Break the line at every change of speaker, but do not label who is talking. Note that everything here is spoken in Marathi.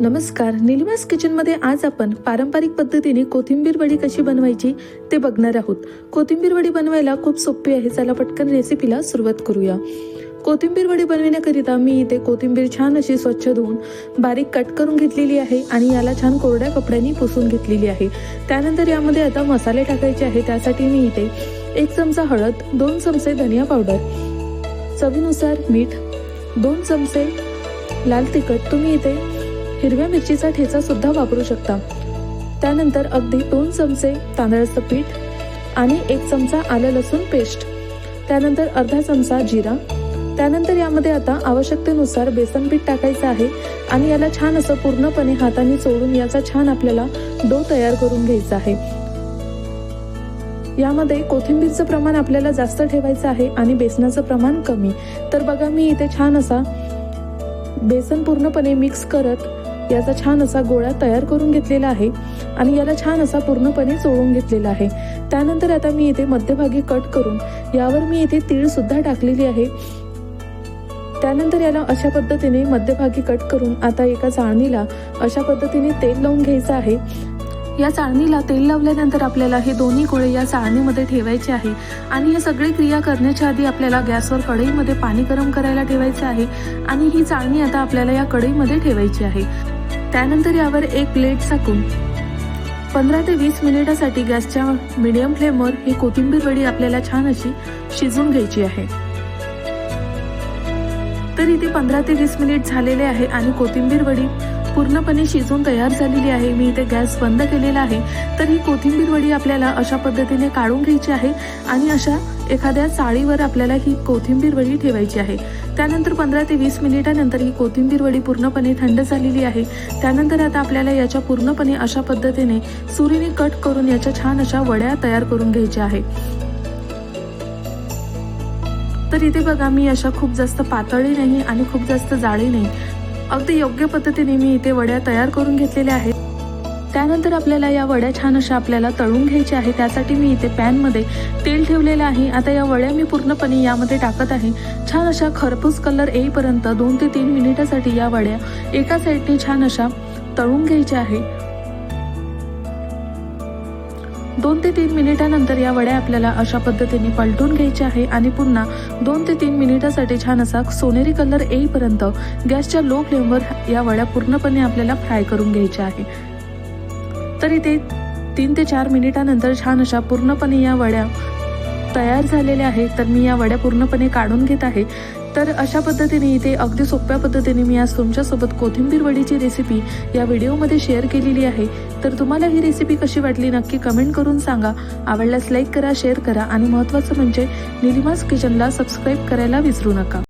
नमस्कार निलिमास किचनमध्ये आज आपण पारंपरिक पद्धतीने कोथिंबीर वडी कशी बनवायची ते बघणार आहोत. कोथिंबीर वडी बनवायला खूप सोपी आहे चला पटकन रेसिपीला सुरुवात करूया. कोथिंबीर वडी बनविण्याकरिता मी इथे कोथिंबीर छान अशी स्वच्छ धुवून बारीक कट करून घेतलेली आहे आणि याला छान कोरड्या कपड्यांनी पुसून घेतलेली आहे. त्यानंतर यामध्ये आता मसाले टाकायचे आहे त्यासाठी मी इथे एक चमचा हळद दोन चमचे धनिया पावडर चवीनुसार मीठ दोन चमचे लाल तिखट तुम्ही इथे हिरव्या मिरचीचा ठेचा सुद्धा वापरू शकता. त्यानंतर अगदी दोन चमचे तांदळाचं पीठ आणि एक चमचा आलं लसूण पेस्ट. त्यानंतर अर्धा चमचा जिरा. त्यानंतर यामध्ये आता आवश्यकतेनुसार बेसन पीठ टाकायचं आहे आणि याला छान असं पूर्णपणे हाताने चोळून याचा छान आपल्याला डो तयार करून घ्यायचा आहे. यामध्ये कोथिंबीरचं प्रमाण आपल्याला जास्त ठेवायचं आहे आणि बेसनाचं प्रमाण कमी. तर बघा मी इथे छान असा बेसन पूर्णपणे मिक्स करत याचा छान असा गोळा तयार करून घेतलेला आहे आणि याला छान असा पूर्णपणे चोळून घेतलेला आहे. त्यानंतर आता मी इथे मध्यभागी कट करून यावर मी इथे तीळ सुद्धा टाकलेली आहे. त्यानंतर याला अशा पद्धतीने मध्यभागी कट करून आता एका चाळणीला अशा पद्धतीने तेल लावून घ्यायचं आहे. या चाळणीला तेल लावल्यानंतर आपल्याला हे दोन्ही गोळे या चाळणीमध्ये ठेवायचे आहे आणि हे सगळी क्रिया करण्याच्या आधी आपल्याला गॅसवर कढईमध्ये पाणी गरम करायला ठेवायचं आहे आणि ही चाळणी आता आपल्याला या कढईमध्ये ठेवायची आहे. त्यानंतर यावर एक प्लेट चाकून पंधरा ते वीस मिनिटासाठी गॅसच्या मिडियम फ्लेमवर ही कोथिंबीर वडी आपल्याला छान अशी शिजून घ्यायची आहे. तर इथे पंधरा ते वीस मिनिट झालेले आहे आणि कोथिंबीर वडी पूर्णपणे शिजून तयार झालेली आहे. मी इथे गॅस बंद केलेला आहे. तर ही कोथिंबीर वडी आपल्याला अशा पद्धतीने काढून घ्यायची आहे आणि अशा एखाद्या चाळीवर आपल्याला ही कोथिंबीर वडी ठेवायची आहे. त्यानंतर पंधरा ते वीस मिनिटानंतर ही कोथिंबीर वडी पूर्णपणे थंड झालेली आहे. त्यानंतर आता आपल्याला याच्या पूर्णपणे अशा पद्धतीने सुरीने कट करून याच्या छान अशा वड्या तयार करून घ्यायच्या आहे. तर इथे बघा मी अशा खूप जास्त पातळी नाही आणि खूप जास्त जाळी नाही. अगदी योग्य पद्धतीने मी इथे वड्या तयार करून घेतलेल्या आहेत. त्यानंतर आपल्याला या वड्या छान अशा आपल्याला तळून घ्यायच्या आहे त्यासाठी मी इथे पॅनमध्ये तेल ठेवलेलं आहे. आता या वड्या मी पूर्णपणे यामध्ये टाकत आहे. छान अशा खरपूस कलर येईपर्यंत दोन ते तीन मिनिटासाठी या वड्या एका साईडने छान अशा तळून घ्यायच्या आहे. दोन ते तीन मिनिटानंतर या वड्या आपल्याला अशा पद्धतीने पलटून घ्यायच्या आहे आणि पुन्हा दोन ते तीन मिनिटासाठी छान असा सोनेरी कलर येईपर्यंत गॅसच्या लो फ्लेमवर या वड्या पूर्णपणे आपल्याला फ्राय करून घ्यायच्या आहे. तर इथे तीन ते चार मिनिटानंतर छान अशा पूर्णपणे या वड्या तयार झालेल्या आहेत. तर मी या वड्या पूर्णपणे काढून घेत आहे. तर अशा पद्धतीने इथे अगदी सोप्या पद्धतीने मी आज तुमच्यासोबत कोथिंबीर वडीची रेसिपी या व्हिडिओमध्ये शेअर केलेली आहे. तर तुम्हाला ही रेसिपी कशी वाटली नक्की कमेंट करून सांगा. आवडल्यास लाईक करा शेअर करा आणि महत्त्वाचं म्हणजे निलिमास किचनला सबस्क्राईब करायला विसरू नका.